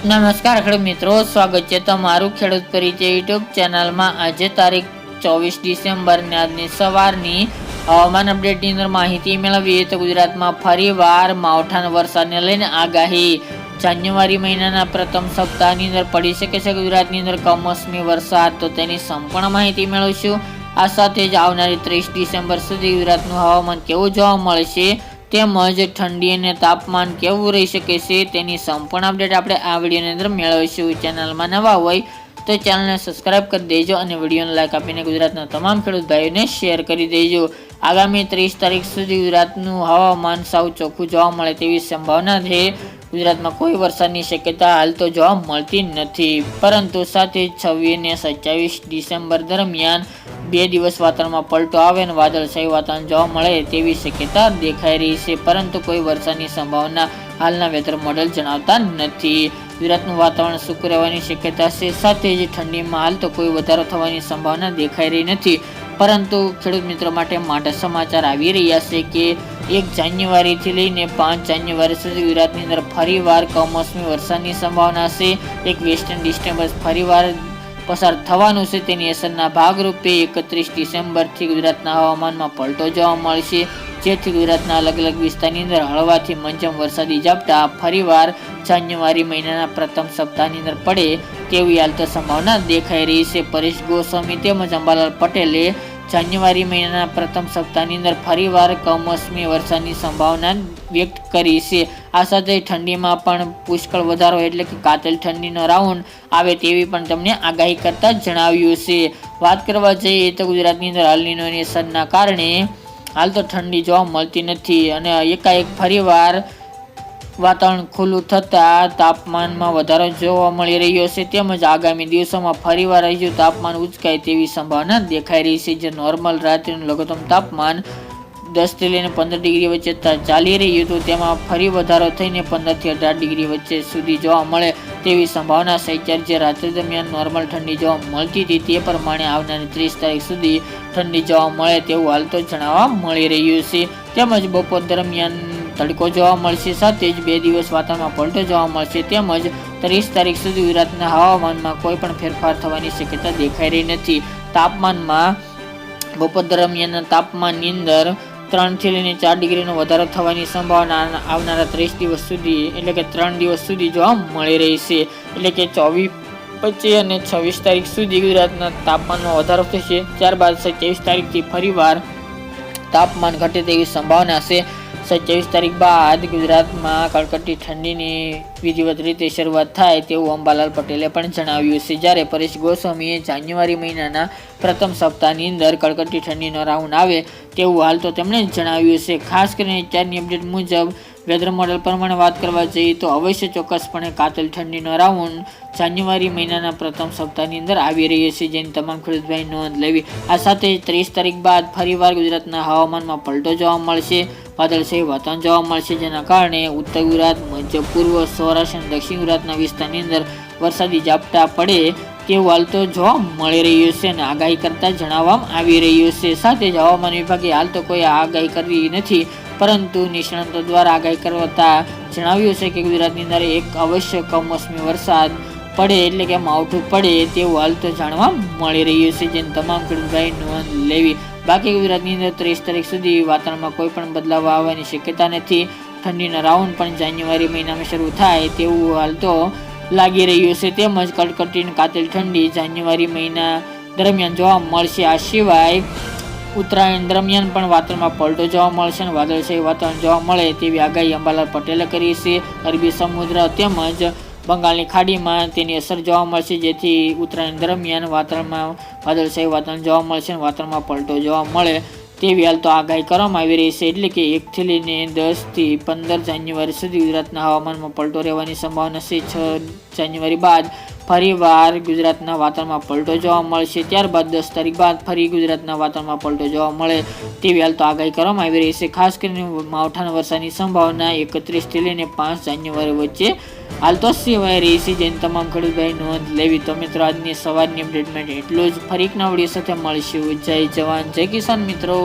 નમસ્કાર ખેડૂત મિત્રો, સ્વાગત છે તમારું ખેડૂત પરિચય યુટ્યુબ ચેનલમાં. આજે તારીખ ચોવીસ ડિસેમ્બરની આજની સવારની હવામાન અપડેટની અંદર માહિતી મેળવીએ તો ગુજરાતમાં ફરીવાર માવઠાના વરસાદને લઈને આગાહી. જાન્યુઆરી મહિનાના પ્રથમ સપ્તાહની અંદર પડી શકે છે ગુજરાતની અંદર કમોસમી વરસાદ, તો તેની સંપૂર્ણ માહિતી મેળવશું. આ સાથે જ આવનારી ત્રીસ ડિસેમ્બર સુધી ગુજરાતનું હવામાન કેવું જોવા મળશે તેમજ ઠંડી અને તાપમાન કેવું રહી શકે છે તેની સંપૂર્ણ અપડેટ આપણે આ વિડીયોની અંદર મેળવીશું. ચેનલમાં નવા હોય તો ચેનલને સબસ્ક્રાઇબ કરી દેજો અને વિડીયોને લાઈક આપીને ગુજરાતના તમામ ખેડૂત ભાઈઓને શેર કરી દેજો. આગામી ત્રીસ તારીખ સુધી ગુજરાતનું હવામાન સાવ ચોખ્ખું જોવા મળે તેવી સંભાવના છે. ગુજરાતમાં કોઈ વરસાદની શક્યતા હાલ તો જોવા મળતી નથી. પરંતુ સાથે છવ્વીસ ને સત્યાવીસ ડિસેમ્બર દરમિયાન બે દિવસ વાતાવરણમાં પલટો આવે અને વાદળછાયું વાતાવરણ જોવા મળે તેવી શક્યતા દેખાઈ રહી છે, પરંતુ કોઈ વરસાદની સંભાવના હાલના વેધર મોડેલ જણાવતા નથી. ગુજરાતનું વાતાવરણ સૂકું રહેવાની શક્યતા છે, સાથે જ ઠંડીમાં હાલ તો કોઈ વધારો થવાની સંભાવના દેખાઈ રહી નથી. પરંતુ ખેડૂત મિત્રો માટે માટે સમાચાર આવી રહ્યા છે કે એક જાન્યુઆરીથી લઈને પાંચ જાન્યુઆરી સુધી ગુજરાતની અંદર ફરીવાર કમોસમી વરસાદની સંભાવના છે. એક વેસ્ટર્ન ડિસ્ટર્બન્સ ફરીવાર પસાર થવાનું છે. તેની અસરના ભાગરૂપે એકત્રીસ ડિસેમ્બરથી ગુજરાતના હવામાનમાં પલટો જોવા મળશે. જેથી ગુજરાતના અલગ અલગ વિસ્તારની અંદર હળવાથી મંજમ વરસાદી ઝાપટા ફરીવાર જાન્યુઆરી મહિનાના પ્રથમ સપ્તાહની અંદર પડે તેવી હાલ તો સંભાવના દેખાઈ રહી છે. પરેશ ગોસ્વામી તેમજ અંબાલાલ પટેલે જાન્યુઆરી મહિનાના પ્રથમ સપ્તાહની અંદર ફરીવાર કમોસમી વરસાદની સંભાવના વ્યક્ત કરી છે. આ સાથે ઠંડીમાં પણ પુષ્કળ વધારો એટલે કે કાતલ ઠંડીનો રાઉન્ડ આવે તેવી પણ તમને આગાહી કરતા જણાવ્યું છે. વાત કરવા જઈએ તો ગુજરાતની અંદર હાલની અસરના કારણે હાલ તો ઠંડી જોવા મળતી નથી અને એકાએક ફરીવાર વાતાવરણ ખુલ્લું થતાં તાપમાનમાં વધારો જોવા મળી રહ્યો છે. તેમજ આગામી દિવસોમાં ફરીવાર હજુ તાપમાન ઉચકાય તેવી સંભાવના દેખાઈ રહી છે. જે નોર્મલ રાત્રિનું લઘુત્તમ તાપમાન દસથી લઈને પંદર ડિગ્રી વચ્ચે ચાલી રહ્યું હતું. તેમાં ફરી વધારો થઈને પંદરથી અઢાર ડિગ્રી વચ્ચે સુધી જોવા મળે તેવી સંભાવના છે જે રાત્રિ દરમિયાન નોર્મલ ઠંડી જોવા મળતી હતી તે પ્રમાણે આવનારી ત્રીસ તારીખ સુધી ઠંડી જોવા મળે તેવું હાલ તો જણાવવા મળી રહ્યું છે. તેમજ બપોર દરમિયાન તડકો જોવા મળશે, સાથે જ બે દિવસ વાતાવરણમાં પલટો જોવા મળશે, તેમજ ત્રીસ તારીખ સુધી ગુજરાતના હવામાનમાં કોઈ પણ ફેરફાર થવાની શક્યતા દેખાઈ રહી નથી. તાપમાનમાં બપોર દરમિયાનના તાપમાનની અંદર ત્રણથી લઈને ચાર ડિગ્રીનો વધારો થવાની સંભાવના આવનારા ત્રીસ દિવસ સુધી, એટલે કે ત્રણ દિવસ સુધી જોવા મળી રહી છે. એટલે કે ચોવીસ પચીસ અને છવ્વીસ તારીખ સુધી ગુજરાતના તાપમાનમાં વધારો થશે. ત્યારબાદ સત્યાવીસ તારીખથી ફરીવાર તાપમાન ઘટે તેવી સંભાવના છે. સત્યાવીસ તારીખ બાદ ગુજરાતમાં કડકડતી ઠંડીની વિધિવત રીતે શરૂઆત થાય તેવું અંબાલાલ પટેલે પણ જણાવ્યું છે. જ્યારે પરેશ ગોસ્વામીએ જાન્યુઆરી મહિનાના પ્રથમ સપ્તાહની અંદર કડકડતી ઠંડીનો રાઉન્ડ આવે તેવું હાલ તો તેમણે જણાવ્યું છે. ખાસ કરીને અત્યારની અપડેટ મુજબ વેધર મોડેલ પ્રમાણે વાત કરવા જઈએ તો અવશ્ય ચોક્કસપણે કાતલ ઠંડીનો રાઉન્ડ જાન્યુઆરી મહિનાના પ્રથમ સપ્તાહની અંદર આવી રહ્યો છે, જેની તમામ ખેડૂતભાઈ નોંધ લેવી. આ સાથે ત્રીસ તારીખ બાદ ફરીવાર ગુજરાતના હવામાનમાં પલટો જોવા મળશે. વાદળશાહી વાતાવરણ જોવા મળશે, જેના કારણે ઉત્તર ગુજરાત, મધ્ય પૂર્વ, સૌરાષ્ટ્ર અને દક્ષિણ ગુજરાતના વિસ્તારની અંદર વરસાદી ઝાપટા પડે તેવું હાલ તો જોવા મળી રહ્યું છે અને આગાહી કરતાં જણાવવામાં આવી રહ્યું છે. સાથે જ હવામાન વિભાગે હાલ તો કોઈ આગાહી કરવી નથી. પરંતુ નિષ્ણાંતો દ્વારા આગાહી કરતા જણાવ્યું છે કે ગુજરાતની અંદર એક અવશ્ય કમોસમી વરસાદ પડે એટલે કે માવઠું પડે તેવું હાલ તો જાણવા મળી રહ્યું છે, જેને તમામ ખેડૂતભાઈ નોંધ લેવી. બાકી ગુજરાતની અંદર ત્રીસ તારીખ સુધી વાતાવરણમાં કોઈ પણ બદલાવ આવવાની શક્યતા નથી. ઠંડીના રાઉન્ડ પણ જાન્યુઆરી મહિનામાં શરૂ થાય તેવું હાલ તો લાગી રહ્યું છે. તેમજ કડકડતી કાતિલ ઠંડી જાન્યુઆરી મહિના દરમિયાન જોવા મળશે. આ સિવાય ઉત્તરાયણ દરમિયાન પણ વાતાવરણમાં પલટો જોવા મળશે અને વાદળછાયું વાતાવરણ જોવા મળે તેવી આગાહી અંબાલાલ પટેલે કરી છે. અરબી સમુદ્ર તેમજ બંગાળની ખાડીમાં તેની અસર જોવા મળશે જેથી ઉત્તરાયણ દરમિયાન વાતાવરણમાં વાદળછાયું વાતાવરણ જોવા મળશે અને વાતાવરણમાં પલટો જોવા મળે તેવી હાલ તો આગાહી કરવામાં આવી રહી છે. એટલે કે એકથી લઈને દસથી પંદર જાન્યુઆરી સુધી ગુજરાતના હવામાનમાં પલટો રહેવાની સંભાવના છે. છ જાન્યુઆરી બાદ ફરીવાર ગુજરાતના વાતાવરણમાં પલટો જોવા મળશે. ત્યારબાદ દસ તારીખ બાદ ફરી ગુજરાતના વાતાવરણમાં પલટો જોવા મળે તેવી હાલ તો આગાહી કરવામાં આવી રહી છે. ખાસ કરીને માવઠાના વરસાદની સંભાવના એકત્રીસથી લઈને પાંચ જાન્યુઆરી વચ્ચે હાલ તો સેવાઈ રહી છે. જેની તમામ ખેડૂતભાઈ નોંધ લેવી તો મિત્રો આજની સવારની અપડેટ માટે એટલું જ. ફરી એક નવડી સાથે મળીશું. જય જવાન, જય કિસાન મિત્રો.